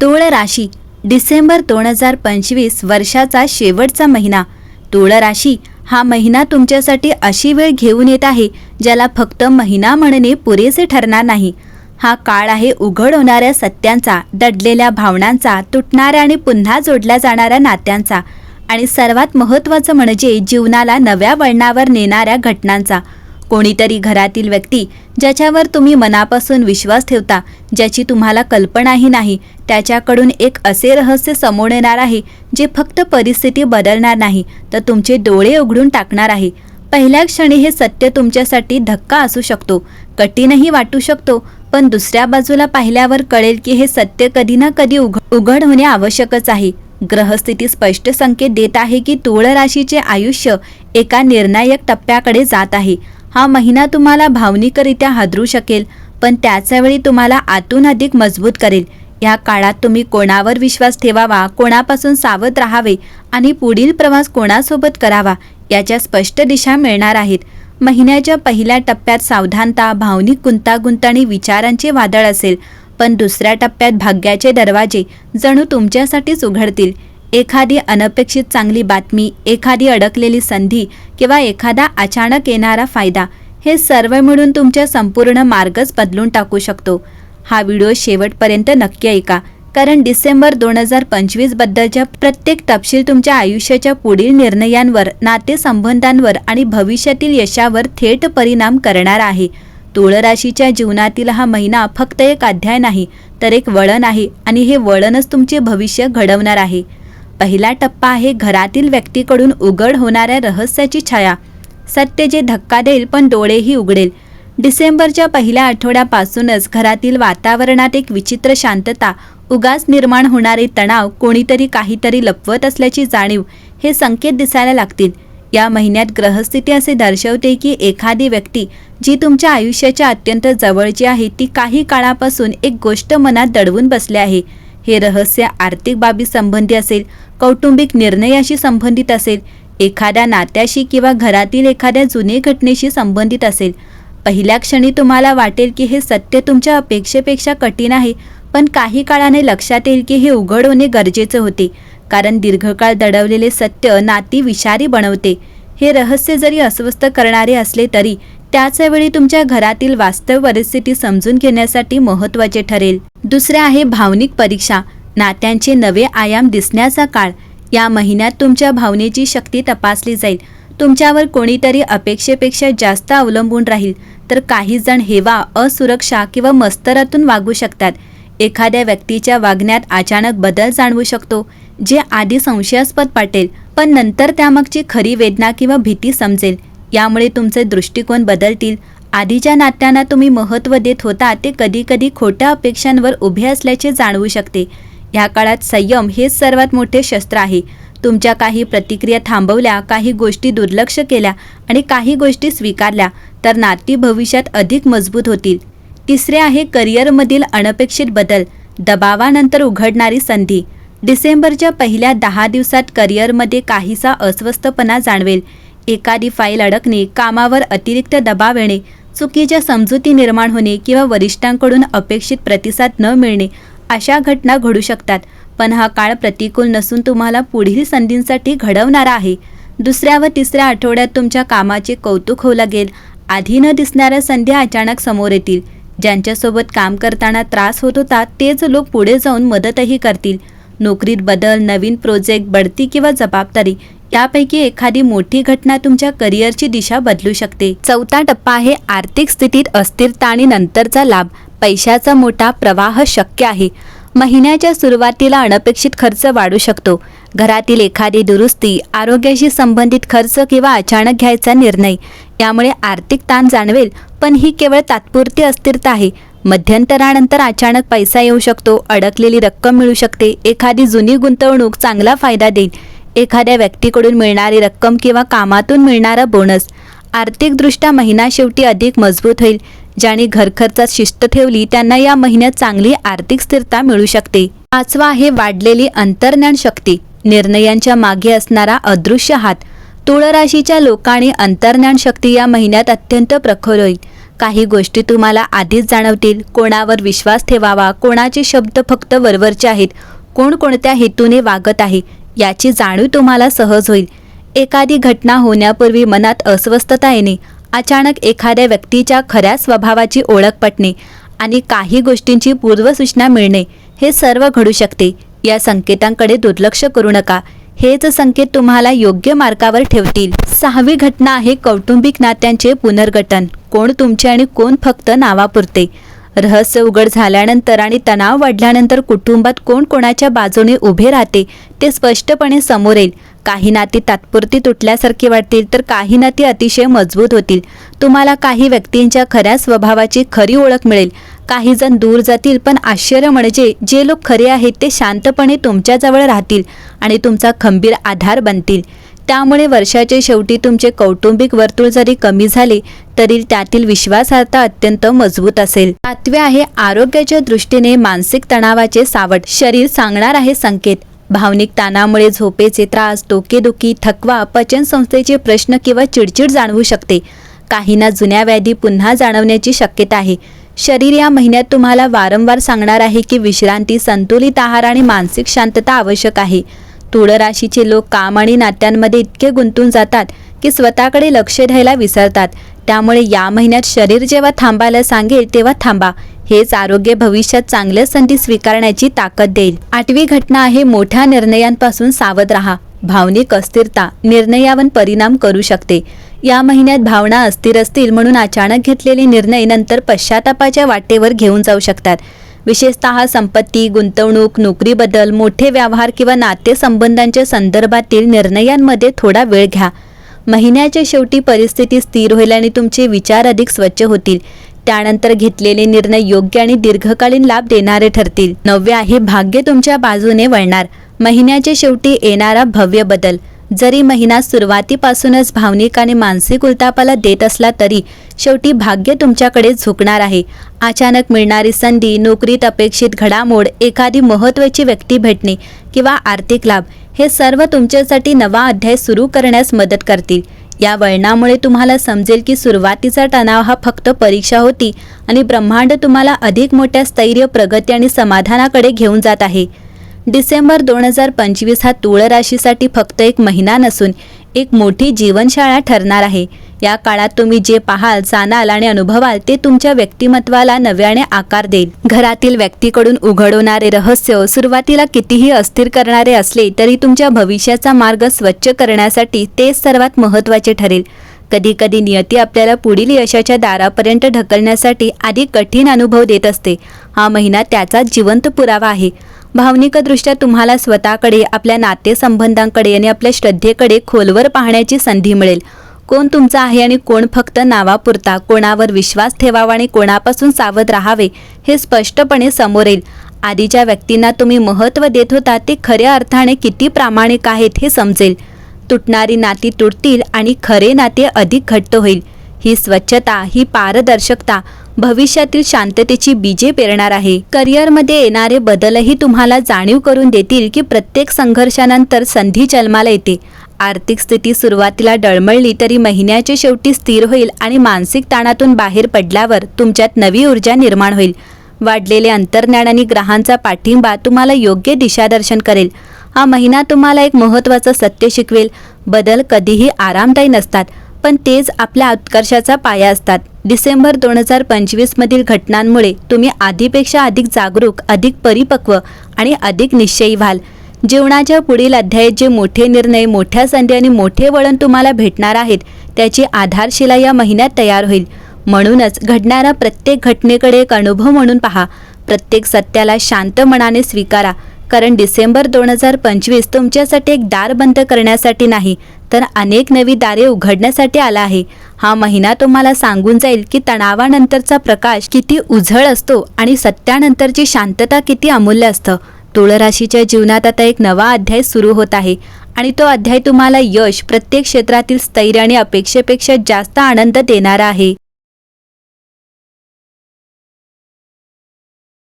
तुळ राशी डिसेंबर दोन हजार पंचवीस वर्षाचा शेवटचा महिना. तुळ राशी हा महिना तुमच्यासाठी अशी वेळ घेऊन येत आहे ज्याला फक्त महिना म्हणणे पुरेसे ठरणार नाही. हा काळ आहे उघड होणाऱ्या सत्यांचा दडलेल्या भावनांचा तुटणाऱ्या आणि पुन्हा जोडल्या जाणाऱ्या नात्यांचा. आणि सर्वात महत्त्वाचं म्हणजे जीवनाला नव्या वळणावर नेणाऱ्या घटनांचा. कोणीतरी घरातील व्यक्ती ज्याच्यावर तुम्ही मनापासून विश्वास ठेवता ज्याची तुम्हाला कल्पनाही नाही त्याच्याकडून एक असे रहस्य समोर येणार आहे जे फक्त परिस्थिती बदलणार नाही तर तुमचे डोळे उघडून टाकणार आहे. पहिल्या क्षणी हे सत्य तुमच्यासाठी धक्का असू शकतो कठीणही वाटू शकतो पण दुसऱ्या बाजूला पाहिल्यावर कळेल की हे सत्य कधी ना कधी उघ उघड होणे आवश्यकच आहे. ग्रहस्थिती स्पष्ट संकेत देत आहे की तुळ राशीचे आयुष्य एका निर्णायक टप्प्याकडे जात आहे. हा महिना तुम्हाला भावनिकरित्या हादरू शकेल पण त्याचवेळी तुम्हाला आतून अधिक मजबूत करेल. या काळात तुम्ही कोणावर विश्वास ठेवावा कोणापासून सावध राहावे आणि पुढील प्रवास कोणासोबत करावा याच्या स्पष्ट दिशा मिळणार आहेत. महिन्याच्या पहिल्या टप्प्यात सावधानता भावनिक गुंतागुंत आणि विचारांचे वादळ असेल पण दुसऱ्या टप्प्यात भाग्याचे दरवाजे जणू तुमच्यासाठीच उघडतील. एखादी अनपेक्षित चांगली बातमी एखादी अडकलेली संधी किंवा एखादा अचानक येणारा फायदा हे सर्व मिळून तुमच्या संपूर्ण मार्गच बदलून टाकू शकतो. हा व्हिडिओ शेवटपर्यंत नक्की ऐका कारण डिसेंबर दोन हजार पंचवीस बद्दलच्या प्रत्येक तपशील तुमच्या आयुष्याच्या पुढील निर्णयांवर नातेसंबंधांवर आणि भविष्यातील यशावर थेट परिणाम करणार आहे. तुळ राशीच्या जीवनातील हा महिना फक्त एक अध्याय नाही तर एक वळण आहे आणि हे वळणच तुमचे भविष्य घडवणार आहे. पहिला टप्पा आहे घरातील व्यक्तीकडून उघड होणाऱ्या रहस्याची छाया. सत्य जे धक्का देईल पण डोळेही उघडेल. डिसेंबरच्या पहिल्या आठवड्यापासूनच घरातील वातावरणात एक विचित्र शांतता उगाच निर्माण होणारे तणाव कोणीतरी काहीतरी लपवत असल्याची जाणीव हे संकेत दिसायला लागतील. या महिन्यात ग्रहस्थिती असे दर्शवते की एखादी व्यक्ती जी तुमच्या आयुष्याच्या अत्यंत जवळची आहे ती काही काळापासून एक गोष्ट मनात दडवून बसली आहे. हे रहस्य आर्थिक बाबी संबंधी असेल कौटुंबिक निर्णयाशी संबंधित असेल एखाद्या नात्याशी किंवा घरातील एखाद्या जुने घटनेशी संबंधित असेल. पहिल्या क्षणी तुम्हाला वाटेल की हे सत्य तुमच्या अपेक्षेपेक्षा कठीण आहे पण काही काळाने लक्षात येईल की हे उघड होणे गरजेचे होते कारण दीर्घकाळ दडवलेले सत्य नाती विषारी बनवते. हे रहस्य जरी अस्वस्थ करणारे असले तरी त्याच वेळी तुमच्या घरातील वास्तव परिस्थिती समजून घेण्यासाठी महत्त्वाचे ठरेल. दुसरे आहे भावनिक परीक्षा. नात्यांचे नवे आयाम दिसण्याचा काळ. या महिन्यात तुमच्या भावनेची शक्ती तपासली जाईल. तुमच्यावर कोणीतरी अपेक्षेपेक्षा जास्त अवलंबून राहील तर काही जण हेवा असुरक्षा किंवा मस्तरातून वागू शकतात. एखाद्या व्यक्तीच्या वागण्यात अचानक बदल जाणवू शकतो जे आधी संशयास्पद वाटेल पण नंतर त्यामागची खरी वेदना किंवा भीती समजेल. यामुळे तुमचे दृष्टिकोन बदलतील. आधीच्या नात्यांना तुम्ही महत्त्व देत होता ते कधीकधी खोट्या अपेक्षांवर उभे असल्याचे जाणवू शकते. या काळात संयम हेच सर्वात मोठे शस्त्र आहे. तुमच्या काही प्रतिक्रिया थांबवल्या काही गोष्टी दुर्लक्ष केल्या आणि काही गोष्टी स्वीकारल्या तर नाती भविष्यात अधिक मजबूत होतील. तिसरे आहे करिअरमधील अनपेक्षित बदल दबावानंतर उघडणारी संधी. डिसेंबरच्या पहिल्या दहा दिवसात करिअरमध्ये काहीसा अस्वस्थपणा जाणवेल. एखादी फाईल अडकणे कामावर अतिरिक्त दबाव येणे चुकीच्या समजुती निर्माण होणे किंवा वरिष्ठांकडून अपेक्षित प्रतिसाद न मिळणे अशा घटना घडू शकतात. पण हा काळ प्रतिकूल नसून तुम्हाला पुढील संधींसाठी घडवणारा आहे. दुसऱ्या व तिसऱ्या आठवड्यात तुमच्या कामाचे कौतुक होऊ लागेल. आधी न दिसणाऱ्या संधी अचानक समोर येतील. ज्यांच्यासोबत काम करताना त्रास होत होता तेच लोक पुढे जाऊन मदतही करतील. नोकरीत बदल नवीन प्रोजेक्ट बढती किंवा जबाबदारी यापैकी एखादी मोठी घटना तुमच्या करिअरची दिशा बदलू शकते. चौथा टप्पा आहे आर्थिक स्थितीत अस्थिरता आणि नंतरचा लाभ. पैशाचा मोठा प्रवाह शक्य आहे. महिन्याच्या सुरुवातीला अनपेक्षित खर्च वाढू शकतो. घरातील एखादी दुरुस्ती आरोग्याशी संबंधित खर्च किंवा अचानक घ्यायचा निर्णय यामुळे आर्थिक ताण जाणवेल पण ही केवळ तात्पुरती अस्थिरता आहे. मध्यंतरानंतर अचानक पैसा येऊ शकतो अडकलेली रक्कम मिळू शकते एखादी जुनी गुंतवणूक चांगला फायदा देईल. एखाद्या व्यक्तीकडून मिळणारी रक्कम किंवा कामातून मिळणारा बोनस. आर्थिकदृष्ट्या महिना शेवटी अधिक मजबूत होईल. ज्यांनी घरखर्चात शिस्त ठेवली त्यांना या महिन्यात चांगली आर्थिक स्थिरता मिळू शकते. पाचवा आहे वाढलेली अंतर्ज्ञान शक्ती. निर्णयांच्या मागे असणारा अदृश्य हात. तुळ राशीच्या लोकांनी अंतर्ज्ञान शक्ती या महिन्यात अत्यंत प्रखर होईल. काही गोष्टी तुम्हाला आधीच जाणवतील. कोणावर विश्वास ठेवावा कोणाचे शब्द फक्त वरवरचे आहेत कोण कोणत्या हेतूने वागत आहे याची जाणीव तुम्हाला सहज होईल. एखादी घटना होण्यापूर्वी मनात अस्वस्थता येणे अचानक एखाद्या व्यक्तीच्या खऱ्या स्वभावाची ओळख पटणे आणि काही गोष्टींची पूर्वसूचना मिळणे हे सर्व घडू शकते. या संकेतांकडे दुर्लक्ष करू नका. हेच संकेत तुम्हाला योग्य मार्गावर ठेवतील. सहावी घटना आहे कौटुंबिक नात्यांचे पुनर्गठन. कोण तुमचे आणि कोण फक्त नावापुरते? रहस्य उघड झाल्यानंतर आणि तणाव वाढल्यानंतर कुटुंबात कोण कोणाच्या बाजूने उभे राहते ते स्पष्टपणे समोर येईल. काही नाती तात्पुरती तुटल्यासारखी वाटतील तर काही नाती अतिशय मजबूत होतील. तुम्हाला काही व्यक्तींच्या खऱ्या स्वभावाची खरी ओळख मिळेल. काही जण दूर जातील पण आश्चर्य म्हणजे जे लोक खरे आहेत ते शांतपणे तुमच्याजवळ राहतील आणि तुमचा खंबीर आधार बनतील. त्यामुळे वर्षाच्या शेवटी तुमचे कौटुंबिक वर्तुळ जरी कमी झाले तरी त्यातील विश्वासार्हता अत्यंत मजबूत असेल. सातवे आहे आरोग्याच्या दृष्टीने मानसिक तणावाचे सावट. शरीर सांगणार आहे संकेत. भावनिक ताणामुळे झोपेचे त्रास डोकेदुखी थकवा पचनसंस्थेचे प्रश्न किंवा चिडचिड जाणवू शकते. काहींना जुन्या व्याधी पुन्हा जाणवण्याची शक्यता आहे. शरीर या महिन्यात तुम्हाला वारंवार सांगणार आहे की विश्रांती संतुलित आहार आणि मानसिक शांतता आवश्यक आहे. तुळ राशीचे लोक काम आणि नात्यांमध्ये इतके गुंतून जातात की स्वतःकडे लक्ष द्यायला विसरतात. त्यामुळे या महिन्यात शरीर जेव्हा थांबायला सांगेल तेव्हा थांबा. हेच आरोग्य भविष्यात चांगल्या संधी स्वीकारण्याची ताकद देईल. आठवी घटना आहे मोठ्या निर्णयांपासून सावध राहा. भावनिक अस्थिरता निर्णयावर परिणाम करू शकते. या महिन्यात भावना अस्थिर असतील म्हणून अचानक घेतलेले निर्णय नंतर पश्चातापाच्या वाटेवर घेऊन जाऊ शकतात. विशेषतः संपत्ती गुंतवणूक नोकरी बदल मोठे व्यवहार किंवा नातेसंबंधांच्या संदर्भातील निर्णयांमध्ये थोडा वेळ घ्या. महिन्याच्या शेवटी परिस्थिती स्थिर होईल आणि तुमचे विचार अधिक स्वच्छ होतील. त्यानंतर घेतलेले निर्णय योग्य आणि दीर्घकालीन लाभ देणारे ठरतील. नववे आहे भाग्य तुमच्या बाजूने वळणार. महिन्याच्या शेवटी येणारा भव्य बदल. जरी महिना सुरुवातीपासूनच भावनिक आणि मानसिक उलतापाला देत असला तरी शेवटी भाग्य तुमच्याकडे झुकणार आहे. अचानक मिळणारी संधी नोकरीत अपेक्षित घडामोड एखादी महत्त्वाची व्यक्ती भेटणे किंवा आर्थिक लाभ हे सर्व तुमच्यासाठी नवा अध्याय सुरू करण्यास मदत करतील. या वळणामुळे तुम्हाला समजेल की सुरुवातीचा तणाव हा फक्त परीक्षा होती आणि ब्रह्मांड तुम्हाला अधिक मोठ्या स्थैर्य प्रगती आणि समाधानाकडे घेऊन जात आहे. डिसेंबर दोन हजार पंचवीस हा तुळ राशीसाठी फक्त एक महिना नसून एक मोठी जीवनशाळा ठरणार आहे. या काळात तुम्ही जे पाहाल जाणाल आणि अनुभवाल ते तुमच्या व्यक्तिमत्वाला नव्याने आकार देईल. घरातील व्यक्तीकडून उघडवणारे रहस्य सुरुवातीला कितीही अस्थिर करणारे असले तरी तुमच्या भविष्याचा मार्ग स्वच्छ करण्यासाठी ते सर्वात महत्त्वाचे ठरेल. कधी कधी नियती आपल्याला पुढील यशाच्या दारापर्यंत ढकलण्यासाठी अधिक कठीण अनुभव देत असते. हा महिना त्याचा जिवंत पुरावा आहे. भावनिकदृष्ट्या तुम्हाला स्वतःकडे आपल्या नातेसंबंधांकडे आणि आपल्या श्रद्धेकडे खोलवर पाहण्याची संधी मिळेल. कोण तुमचा आहे आणि कोण फक्त नावापुरता? कोणावर विश्वास ठेवावा आणि कोणापासून सावध राहावे? हे स्पष्टपणे समोर येईल. आधीच्या व्यक्तींना तुम्ही महत्त्व देत होता ते खऱ्या अर्थाने किती प्रामाणिक आहेत हे समजेल. तुटणारी नाती तुटतील आणि खरे नाते अधिक घट्ट होईल. ही स्वच्छता ही पारदर्शकता भविष्यातील शांततेची बीजे पेरणार आहे. करिअरमध्ये येणारे बदलही तुम्हाला जाणीव करून देतील की प्रत्येक संघर्षानंतर संधी जन्माला येते. आर्थिक स्थिती सुरुवातीला डळमळली तरी महिन्याच्या शेवटी स्थिर होईल आणि मानसिक ताणातून बाहेर पडल्यावर तुमच्यात नवी ऊर्जा निर्माण होईल. वाढलेले अंतर्ज्ञान आणि ग्रहांचा पाठिंबा तुम्हाला योग्य दिशादर्शन करेल. हा महिना तुम्हाला एक महत्त्वाचं सत्य शिकवेल. बदल कधीही आरामदायी नसतात पण तेच आपल्या उत्कर्षाचा पाया असतात. डिसेंबर दोन हजार पंचवीसमधील घटनांमुळे तुम्ही आधीपेक्षा अधिक जागरूक अधिक परिपक्व आणि अधिक निश्चयी व्हाल. जीवनाच्या पुढील अध्यायात जे मोठे निर्णय मोठ्या संधी आणि मोठे वळण तुम्हाला भेटणार आहेत त्याची आधारशिला या महिन्यात तयार होईल. म्हणूनच घडणाऱ्या प्रत्येक घटनेकडे एक अनुभव म्हणून पहा. प्रत्येक सत्याला शांत मनाने स्वीकारा. कारण डिसेंबर दोन हजार पंचवीस तुमच्यासाठी एक दार बंद करण्यासाठी नाही तर अनेक नवी दारे उघडण्यासाठी आला आहे. हा महिना तुम्हाला सांगून जाईल की तणावानंतरचा प्रकाश किती उझळ असतो आणि सत्यानंतरची शांतता किती अमूल्य असतं. तुळ राशीच्या जीवनात आता एक नवा अध्याय सुरू होत आहे. आणि तो अध्याय तुम्हाला यश प्रत्येक क्षेत्रातील स्थैर्य आणि अपेक्षेपेक्षा जास्त आनंद देणारा आहे.